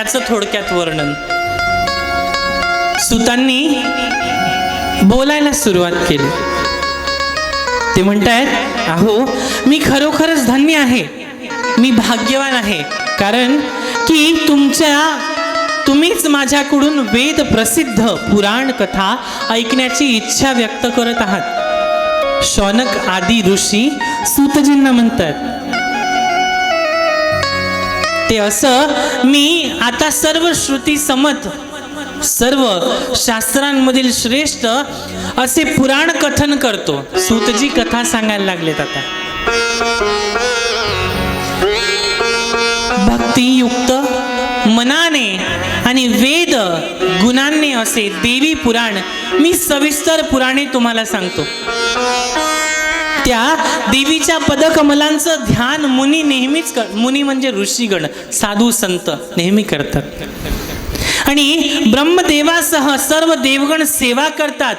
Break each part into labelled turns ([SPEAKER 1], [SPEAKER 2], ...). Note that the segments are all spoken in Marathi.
[SPEAKER 1] याचं थोडक्यात वर्णन. सुतांनी बोलायला सुरुवात केली. ते म्हणतायत अहो मी खरोखरच धन्य आहे. मी भाग्यवान आहे. कारण की तुमच्या तुम्हीच माझ्याकडून वेद प्रसिद्ध पुराण कथा ऐकण्याची इच्छा व्यक्त करत आहात. शौनक आदी ऋषी सुतजींना म्हणतात ते असं मी आता सर्व श्रुती समत सर्व शास्त्रांमधील श्रेष्ठ असे पुराण कथन करतो. सूतजी कथा सांगायला लागलेत आता. भक्तियुक्त मनाने आणि वेद गुणांनी असे देवी पुराण मी सविस्तर पुराणे तुम्हाला सांगतो. त्या देवीच्या पदकमलांचं ध्यान मुनी नेहमीच कर मुनी म्हणजे ऋषीगण साधू संत नेहमी करतात. आणि ब्रह्मदेवासह सर्व देवगण सेवा करतात.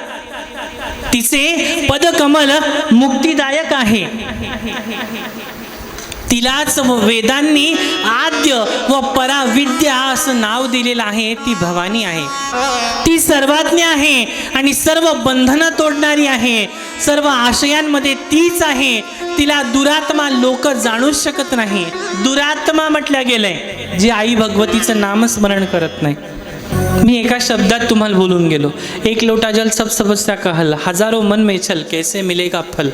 [SPEAKER 1] तिचे पदकमल मुक्तिदायक आहे. तिलाच वेदांनी आद्य व पराविद्या असं नाव दिलेलं आहे ती भवानी आहे. ती सर्वाज्ञ आहे आणि सर्व बंधनं तोडणारी आहे. सर्व आशयांमध्ये तीच आहे. तिला दुरात्मा लोक जाणूच शकत नाही. दुरात्मा म्हटल्या गेलंय जी आई भगवतीचं नामस्मरण करत नाही. मी एका शब्दात तुम्हाला बोलून गेलो. एक लोटा जल सब समस्या कहल हजारो मन में छल कैसे मिलेगा फल?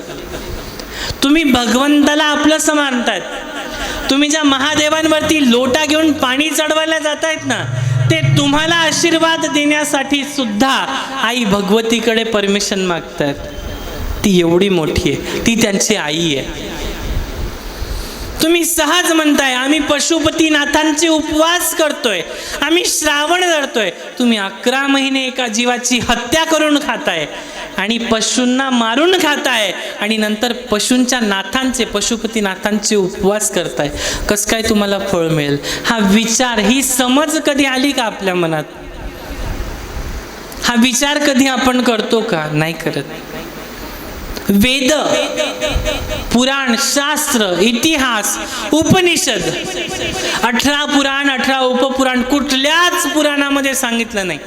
[SPEAKER 1] तुम्ही भगवंताला आपलं मानतायत तुम्ही ज्या महादेवांवरती लोटा घेऊन पाणी चढवायला जातायत ना ते तुम्हाला आशीर्वाद देण्यासाठी सुद्धा आई भगवतीकडे परमिशन मागतात ती एवढी मोठी आहे ती त्यांची आई आहे. तुम्ही सहज म्हणताय आम्ही पशुपतीनाथांचे उपवास करतोय आम्ही श्रावण धरतोय. तुम्ही अकरा महिने एका जीवाची हत्या करून खाताय आणि पशूंना मारून खाताय आणि नंतर पशूंच्या नाथांचे पशुपतीनाथांचे उपवास करताय. कसं काय तुम्हाला फळ मिळेल? हा विचार ही समज कधी आली का आपल्या मनात? हा विचार कधी आपण करतो का? नाही करत. वेद पुराण शास्त्र इतिहास उपनिषद. अठरा पुराण अठरा उपपुराण कुठल्याच पुराणामध्ये सांगितलं नाही.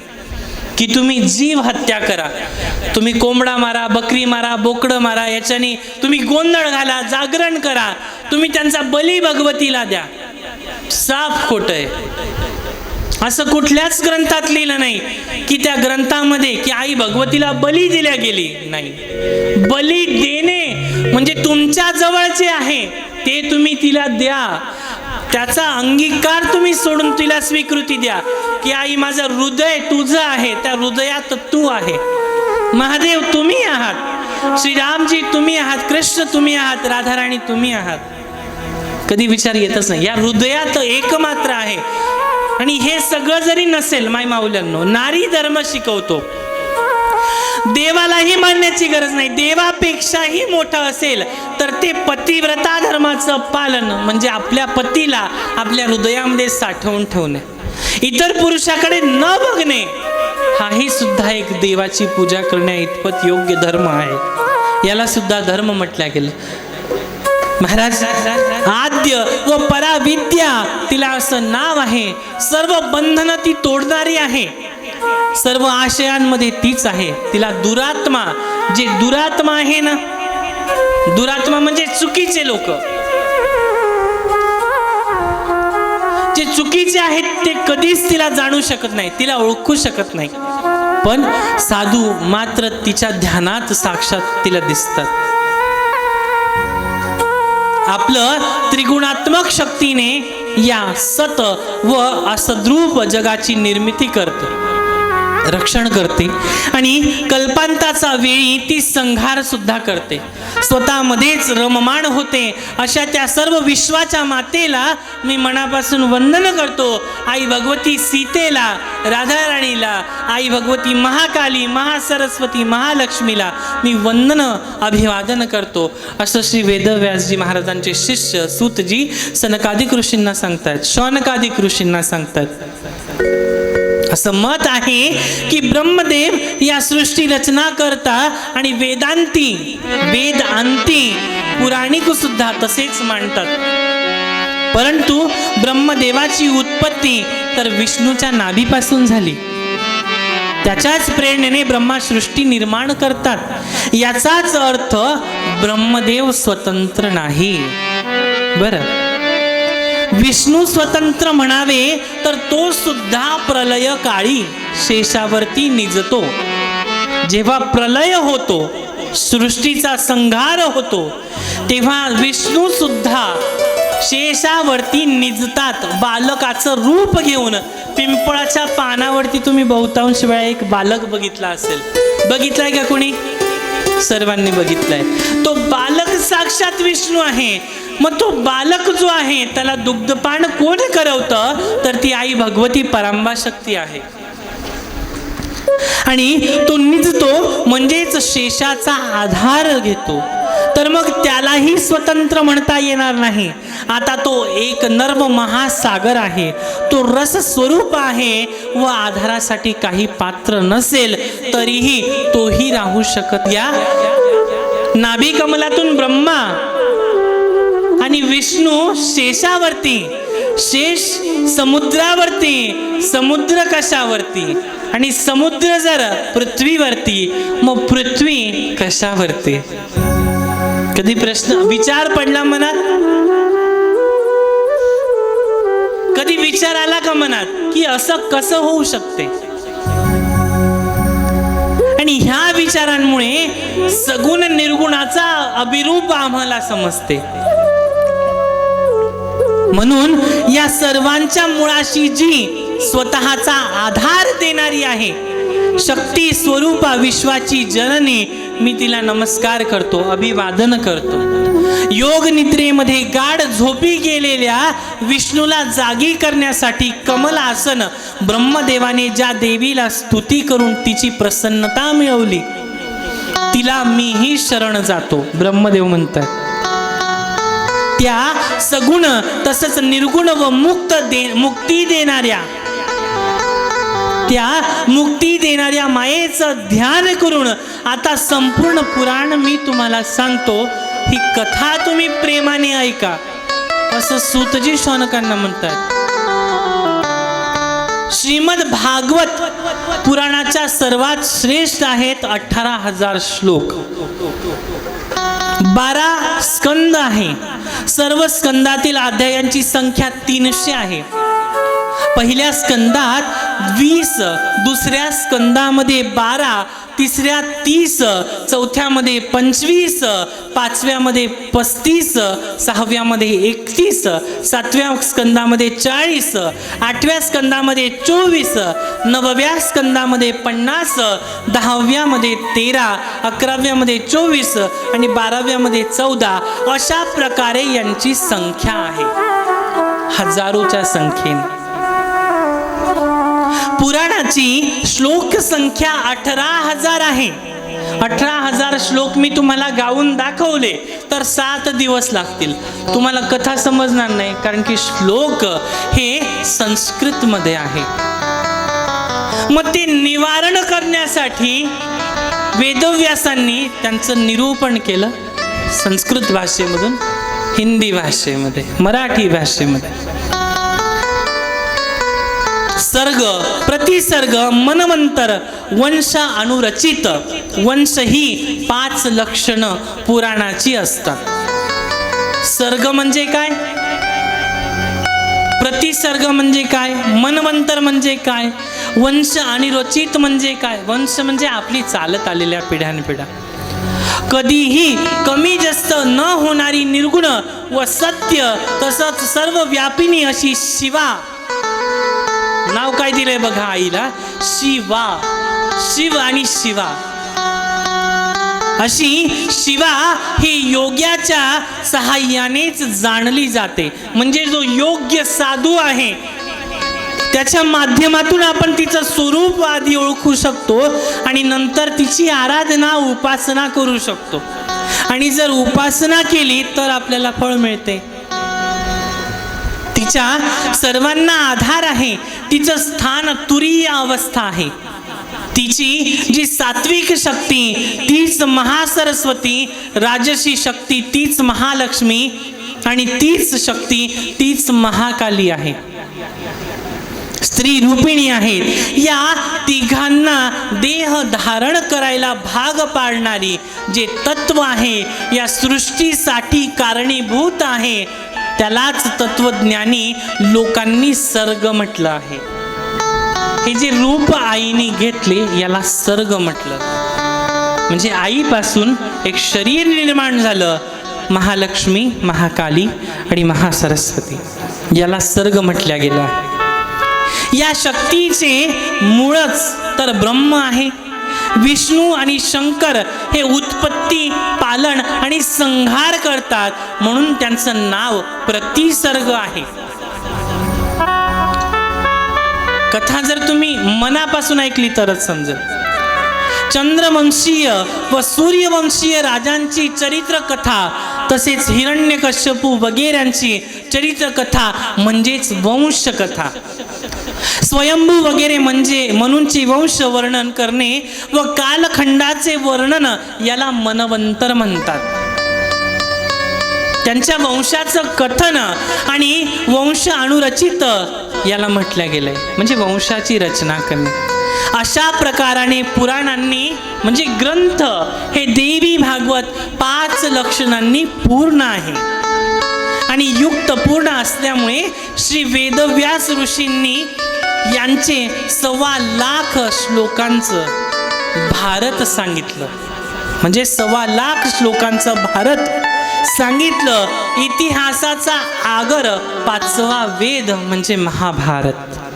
[SPEAKER 1] की तुम्ही जीव हत्या करा. तुम्ही कोंबडा मारा बकरी मारा बोकडं मारा याच्याने तुम्ही गोंधळ घाला जागरण करा. तुम्ही त्यांचा बली भगवतीला द्या. साफ खोट आहे. असं कुठल्याच ग्रंथात लिहिलं नाही की त्या ग्रंथामध्ये की आई भगवतीला बली दिल्या गेली नाही. बली देणे म्हणजे तुमच्या जवळचे आहे ते तुम्ही तिला द्या. त्याचा अंगीकार तुम्ही सोडून तिला स्वीकृती द्या की आई माझं हृदय तुझं आहे त्या हृदयात तू आहे. महादेव तुम्ही आहात. श्रीरामजी तुम्ही आहात. कृष्ण तुम्ही आहात. राधाराणी तुम्ही आहात. कधी विचार येतच नाही. या हृदयात एकमात्र आहे. आणि हे सगळं जरी नसेल माय माऊल्यांनो नारी धर्म शिकवतो. देवालाही मानण्याची गरज नाही. देवापेक्षाही मोठं असेल तर ते पतिव्रता धर्माचं पालन म्हणजे आपल्या पतीला आपल्या हृदयामध्ये साठवून ठेवणे. इतर पुरुषाकडे न बघणे हाही सुद्धा एक देवाची पूजा करण्या इतपत योग्य धर्म आहे. याला सुद्धा धर्म म्हटल्या गेलं. महाराज आद्य व पराविद्या तिला असं नाव आहे. सर्व बंधनं ती तोडणारी आहे. सर्व आशयांमध्ये तीच आहे. तिला दुरात्मा जे दुरात्मा आहे ना दुरात्मा म्हणजे चुकीचे लोक. जे चुकीचे आहेत ते कधीच तिला जाणू शकत नाही तिला ओळखू शकत नाही. पण साधू मात्र तिच्या ध्यानात साक्षात तिला दिसतात. आपलं त्रिगुणात्मक शक्तीने या सत व असद्रूप जगाची निर्मिती करते. रक्षण करते आणि कल्पांताचा वेळी ती संहार सुद्धा करते. स्वतःमध्येच रममाण होते. अशा त्या सर्व विश्वाच्या मातेला मी मनापासून वंदन करतो. आई भगवती सीतेला राधाराणीला आई भगवती महाकाली महासरस्वती महालक्ष्मीला मी वंदन अभिवादन करतो. असं श्री वेदव्यासजी महाराजांचे शिष्य सूतजी सनकादिक ऋषींना सांगतात शौनकादिक ऋषींना सांगतात असं मत आहे की ब्रह्मदेव या सृष्टी रचना करता आणि वेदांती वेद अंती पुराणिक सुद्धा तसेच मांडतात. परंतु ब्रह्मदेवाची उत्पत्ती तर विष्णूच्या नाभीपासून झाली. त्याच्याच प्रेरणेने ब्रह्मा सृष्टी निर्माण करतात. याचाच अर्थ ब्रह्मदेव स्वतंत्र नाही. बरं. विष्णू स्वतंत्र म्हणावे तर तो सुद्धा प्रलय काळी शेषावरती निजतो. जेव्हा प्रलय होतो सृष्टीचा संघार होतो तेव्हा विष्णू सुद्धा शेषावरती निजतात बालकाचं रूप घेऊन. पिंपळाच्या पानावरती तुम्ही बहुतांश वेळा एक बालक बघितला असेल. बघितलाय का कोणी? सर्वांनी बघितलाय. तो बालक साक्षात विष्णू आहे. मग तो बालक जो आहे त्याला दुग्धपान कोण करवतं? तर ती आई भगवती परांबा शक्ती आहे. आणि तो निजतो म्हणजेच शेषाचा आधार घेतो. तर मग त्यालाही स्वतंत्र म्हणता येणार नाही. आता तो एक नर्म महासागर आहे. तो रस स्वरूप आहे व आधारासाठी काही पात्र नसेल तरीही तोही राहू शकत या. नाभी कमलातून ब्रह्मा आणि विष्णू शेषावरती शेष समुद्रावरती समुद्र कशावरती? आणि समुद्र जर पृथ्वीवरती मग पृथ्वी कशावरती? कधी प्रश्न विचार पडला मनात? कधी विचार आला का मनात? की असं कसं होऊ शकते? आणि ह्या विचारांमुळे सगुण निर्गुणाचा अभिरूप आम्हाला समजते. म्हणून या सर्वांच्या मुळाशी जी स्वतःचा आधार देणारी आहे शक्ती स्वरूपा विश्वाची जननी मी तिला नमस्कार करतो अभिवादन करतो. योग निद्रेमध्ये गाढ झोपी गेलेल्या विष्णूला जागी करण्यासाठी कमल आसन ब्रह्मदेवाने ज्या देवीला स्तुती करून तिची प्रसन्नता मिळवली तिला मीही शरण जातो ब्रह्मदेव म्हणतात. त्या सगुण तसंच निर्गुण व मुक्त दे मुक्ती देणाऱ्या. त्या मुक्ती देणाऱ्या मायेचं ध्यान करून आता संपूर्ण पुराण मी तुम्हाला सांगतो. ही कथा तुम्ही प्रेमाने ऐका. असं सुतजी शौनकांना म्हणतात. श्रीमद भागवत पुराणाच्या सर्वात श्रेष्ठ आहेत अठरा हजार श्लोक. बारा स्कंद आहे. सर्व स्कंदातील अध्यायांची संख्या तीनशे आहे. पहिल्या स्कंदात वीस दुसऱ्या स्कंदामध्ये बारा तिसऱ्या तीस चौथ्यामध्ये पंचवीस पाचव्यामध्ये पस्तीस सहाव्यामध्ये एकतीस सातव्या स्कंदामध्ये चाळीस आठव्या स्कंदामध्ये चोवीस नवव्या स्कंदामध्ये पन्नास दहाव्यामध्ये तेरा अकराव्यामध्ये चोवीस आणि बाराव्यामध्ये चौदा अशा प्रकारे यांची संख्या आहे. हजारोच्या संख्येने. पुराणाची श्लोक संख्या अठरा हजार आहे. अठरा हजार श्लोक मी तुम्हाला गाऊन दाखवले तर सात दिवस लागतील. तुम्हाला कथा समजणार नाही कारण की श्लोक हे संस्कृत मध्ये आहे. मग ते निवारण करण्यासाठी वेदव्यासांनी त्यांचं निरूपण केलं संस्कृत भाषेमधून हिंदी भाषेमध्ये मराठी भाषेमध्ये. सर्ग प्रतिसर्ग मनमंतर वंश अनुरचित. वंश ही पाच लक्षण पुराणाची असतात. सर्ग म्हणजे काय? प्रतिसर्ग म्हणजे काय? मनवंतर म्हणजे काय? वंश आणि रचित म्हणजे काय? वंश म्हणजे आपली चालत आलेल्या पिढ्यानपिढ्या. कधीही कमी जास्त न होणारी निर्गुण व सत्य तसंच सर्व व्यापिनी अशी शिवा नाव काय दिलंय बघा आईला? शिवा. शिव आणि शिवा. अशी शिवा ही योग्याच्या सहाय्यानेच जाणली जाते. म्हणजे जो योग्य साधू आहे त्याच्या माध्यमातून आपण तिचं स्वरूप आधी ओळखू शकतो आणि नंतर तिची आराधना उपासना करू शकतो. आणि जर उपासना केली तर आपल्याला फळ मिळते. तिच्या सर्वांना आधार आहे. तिचं स्थान तुरीय अवस्था आहे. तिची जी सात्विक शक्ती तीच महासरस्वती राजसी शक्ती तीच महालक्ष्मी आणि तीच शक्ती तीच महाकाली आहे. स्त्री रूपिणी आहेत या तिघांना देह धारण करायला भाग पाडणारी जे तत्व आहे या सृष्टीसाठी कारणीभूत आहे त्यालाच तत्वज्ञानी लोकांनी सर्ग म्हटलं आहे. हे जे रूप आईने घेतले याला सर्ग म्हटलं. म्हणजे आईपासून एक शरीर निर्माण झालं महालक्ष्मी महाकाली आणि महासरस्वती. याला सर्ग म्हटल्या गेला आहे या शक्तीचे मूळच तर ब्रह्म आहे. विष्णू आणि शंकर हे उत्पत्ती पालन आणि संहार करतात. म्हणून त्यांचं नाव प्रतिसर्ग आहे. कथा जर तुम्ही मनापासून ऐकली तरच समजेल. चंद्रवंशीय व सूर्यवंशीय राजांची चरित्र कथा तसेच हिरण्यकश्यपू वगैरेंची चरित्र कथा म्हणजेच वंशकथा. स्वयंभू वगैरे म्हणजे मनूंची वंश वर्णन करणे व कालखंडाचे वर्णन याला मनवंतर म्हणतात. त्यांच्या वंशाचं कथन आणि वंश अणुरचित याला म्हटलं गेलंय. म्हणजे वंशाची रचना करणे अशा प्रकाराने पुराणांनी म्हणजे ग्रंथ हे देवी भागवत पाच लक्षणांनी पूर्ण आहे. आणि युक्त पूर्ण असल्यामुळे श्री वेदव्यास ऋषींनी यांचे सव्वा लाख श्लोकांचं भारत सांगितलं. म्हणजे सव्वा लाख श्लोकांचं भारत सांगितलं. इतिहासाचा आगर पाचवा वेद म्हणजे महाभारत.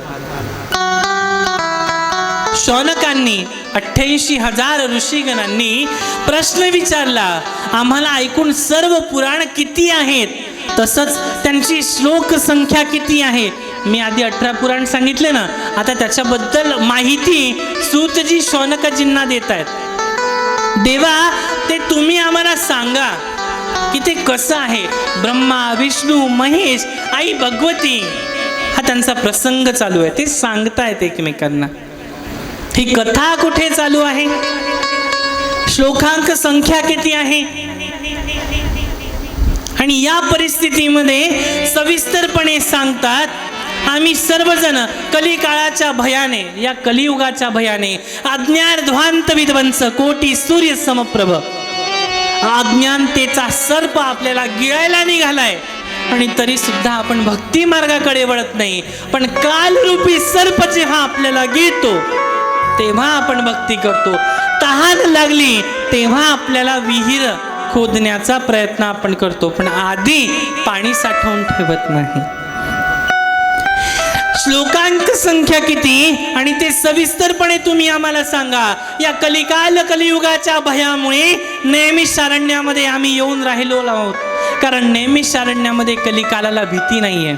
[SPEAKER 1] शौनकांनी अठ्ठ्याऐंशी हजार ऋषीगणांनी प्रश्न विचारला आम्हाला ऐकून सर्व पुराण किती आहेत? तसंच त्यांची श्लोक संख्या किती आहे? मी आधी अठरा पुराण सांगितले ना आता त्याच्याबद्दल माहिती सूतजी शौनकजींना देत आहेत. देवा ते तुम्ही आम्हाला सांगा की ते कसं आहे? ब्रह्मा विष्णू महेश आई भगवती. हा त्यांचा प्रसंग चालू आहे ते सांगतायत एकमेकांना. ही कथा कुठे चालू आहे? श्लोकांक संख्या किती आहे? आणि या परिस्थितीमध्ये सविस्तरपणे सांगतात आम्ही सर्वजण कलिकाळाच्या भयाने या कलियुगाच्या भयाने अज्ञानध्वांत विध्वंस कोटी सूर्य समप्रभ. अज्ञानतेचा सर्प आपल्याला गिळायला निघालाय. आणि तरी सुद्धा आपण भक्ती मार्गाकडे वळत नाही पण कालरूपी सर्प जेव्हा आपल्याला गिळतो. तेव्हा आपण भक्ती करतो. तहान लागली तेव्हा आपल्याला विहीर खोदण्याचा प्रयत्न आपण करतो. पण आधी पाणी साठवून ठेवत नाही. श्लोकांक संख्या किती? आणि ते सविस्तरपणे तुम्ही आम्हाला सांगा. या कलिकाल कलियुगाच्या भयामुळे नेहमी शारण्यामध्ये आम्ही येऊन राहिलो आहोत. कारण नेहमी शारण्यामध्ये कलिकालाला भीती नाहीये.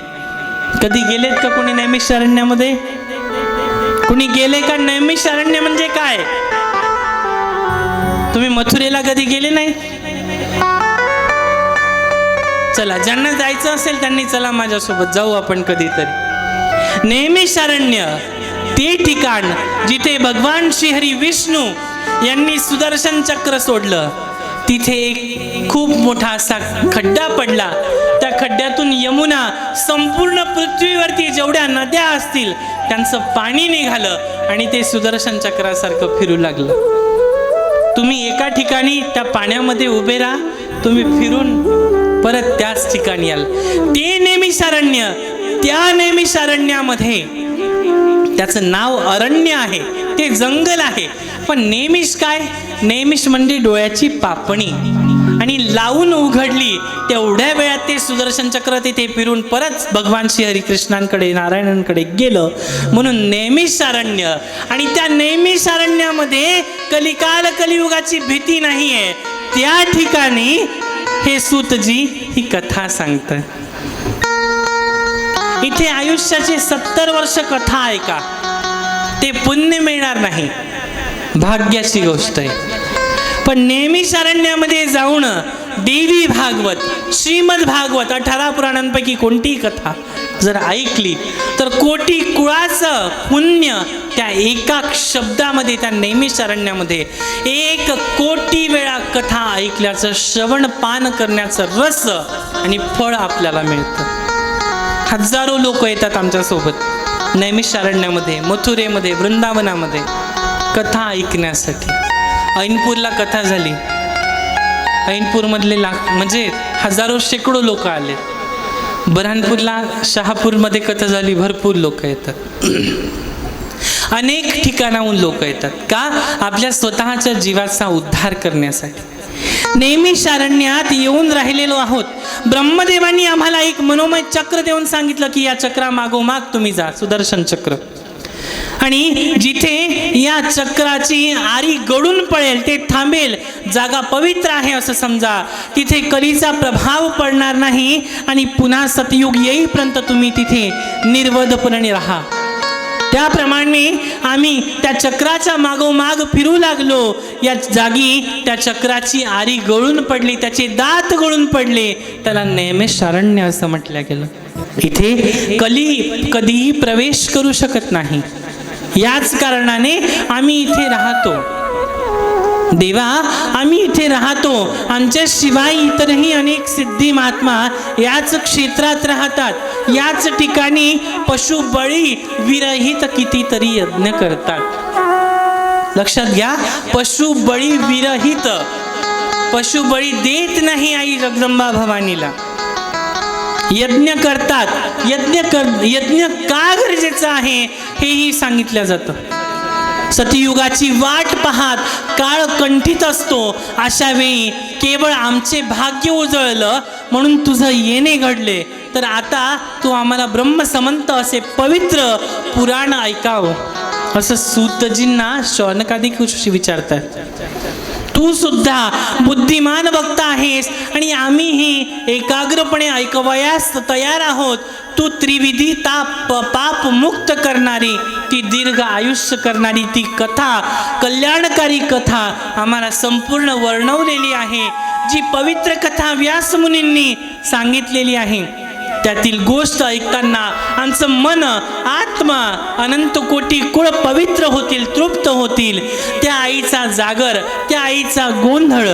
[SPEAKER 1] कधी गेलेत का कोणी नेहमी शारण्यामध्ये? कुणी गेले का नैमिष शारण्य म्हणजे काय? तुम्ही मथुरेला कधी गेले नाही? चला ज्यांना जायचं असेल त्यांनी चला माझ्यासोबत जाऊ आपण कधीतरी. नेहमी शारण्य ते ठिकाण जिथे भगवान श्रीहरी विष्णू यांनी सुदर्शन चक्र सोडलं तिथे एक खूप मोठा असा खड्डा पडला. त्या खड्ड्यातून यमुना संपूर्ण पृथ्वीवरती जेवढ्या नद्या असतील त्यांचं पाणी निघालं आणि ते सुदर्शन चक्रासारखं फिरू लागलं. तुम्ही एका ठिकाणी त्या पाण्यामध्ये उभे राहा तुम्ही फिरून परत त्याच ठिकाणी याल. ते नेहमी शारण्य त्या नेहमी शारण्यामध्ये. त्याचं नाव अरण्य आहे ते जंगल आहे. पण नेहमीच काय? नेहमीच म्हणजे डोळ्याची पापणी. आणि लावून उघडली तेवढ्या वेळात ते सुदर्शन चक्र तिथे फिरून परत भगवान श्री हरिकृष्णांकडे नारायणांकडे गेलं. म्हणून नेहमी सारण्य. आणि त्या नेहमी सारण्यामध्ये कलिकाल कलियुगाची भीती आहे त्या ठिकाणी हे सूतजी ही कथा सांगतात. इथे आयुष्याचे सत्तर वर्ष कथा ऐका ते पुण्य मिळणार नाही. भाग्याची गोष्ट आहे. पण नेहमी शारण्यामध्ये जाऊन देवी भागवत श्रीमद भागवत अठरा पुराणांपैकी कोणतीही कथा जर ऐकली तर कोटी कुळाचं पुण्य त्या एका शब्दामध्ये त्या नेहमी शरण्यामध्ये एक कोटी वेळा कथा ऐकल्याचं श्रवण पान करण्याचं रस आणि फळ आपल्याला मिळतं. हजारो लोक येतात आमच्यासोबत नैमिषारण्यामध्ये मथुरेमध्ये वृंदावनामध्ये कथा ऐकण्यासाठी. ऐनपूरला कथा झाली. ऐनपूरमधले लाख म्हणजे हजारो शेकडो लोक आले. बऱ्हाणपूरला शहापूरमध्ये कथा झाली भरपूर लोक येतात. अनेक ठिकाणाहून लोक येतात. का? आपल्या स्वतःच्या जीवाचा उद्धार करण्यासाठी. नेहमी शारण्यात येऊन राहिलेलो आहोत. ब्रह्मदेवांनी आम्हाला एक मनोमय चक्र देऊन सांगितलं की या चक्रा मागोमाग तुम्ही जा. सुदर्शन चक्र. आणि जिथे या चक्राची आरी गळून पडेल ते थांबेल. जागा पवित्र आहे असं समजा. तिथे कलीचा प्रभाव पडणार नाही आणि पुन्हा सतयुग येईपर्यंत तुम्ही तिथे निर्वधपणे राहा. त्याप्रमाणे आम्ही त्या चक्राच्या मागोमाग फिरू लागलो. या जागी त्या चक्राची आरी गळून पडली त्याचे दात गळून पडले. त्याला नेहमे शारण्य असं म्हटलं गेलं. इथे कली कधीही प्रवेश करू शकत नाही. याच कारणाने आम्ही इथे राहतो. देवा आम्ही इथे राहतो. आमच्या शिवाय इतरही अनेक सिद्धी महात्मा याच क्षेत्रात राहतात. याच ठिकाणी पशुबळी विरहित कितीतरी यज्ञ करतात. लक्षात घ्या पशुबळी विरहित. पशुबळी देत नाही आई जगदंबा भवानीला. यज्ञ करतात. यज्ञ कर यज्ञ का गरजेचं आहे? हेही सांगितलं जातं. सतयुगाची वाट पाहात काळ कंठित असतो. अशा वेळी केवळ आमचे भाग्य उजळलं म्हणून तुझं येणे घडले. तर आता तू आम्हाला ब्रह्मसमंत असे पवित्र पुराण ऐकावं. असं सूतजींना शौनकाधिक ऋषी विचारतात. तू सुद्धा बुद्धिमान वक्ता आहेस आणि आम्हीही एकाग्रपणे ऐकवयास तयार आहोत. तू त्रिविधी ताप पाप मुक्त करणारी ती दीर्घ आयुष्य करणारी ती कथा कल्याणकारी कथा आम्हाला संपूर्ण वर्णवलेली आहे. जी पवित्र कथा व्यासमुनींनी सांगितलेली आहे. त्यातील गोष्ट ऐकताना आमचं मन आत्मा अनंत कोटी कुळ पवित्र होतील तृप्त होतील. त्या आईचा जागर त्या आईचा गोंधळ.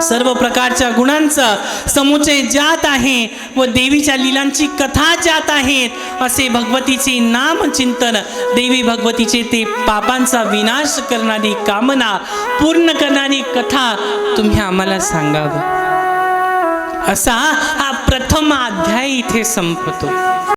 [SPEAKER 1] सर्व प्रकारच्या गुणांचा समुचय जात आहे व देवीच्या लीलांची कथा जात आहेत असे भगवतीचे नाम चिंतन देवी भगवतीचे ते पापांचा विनाश करणारी कामना पूर्ण करणारी कथा तुम्ही आम्हाला सांगावं. असा हा प्रथम अध्याय इथे संपतो.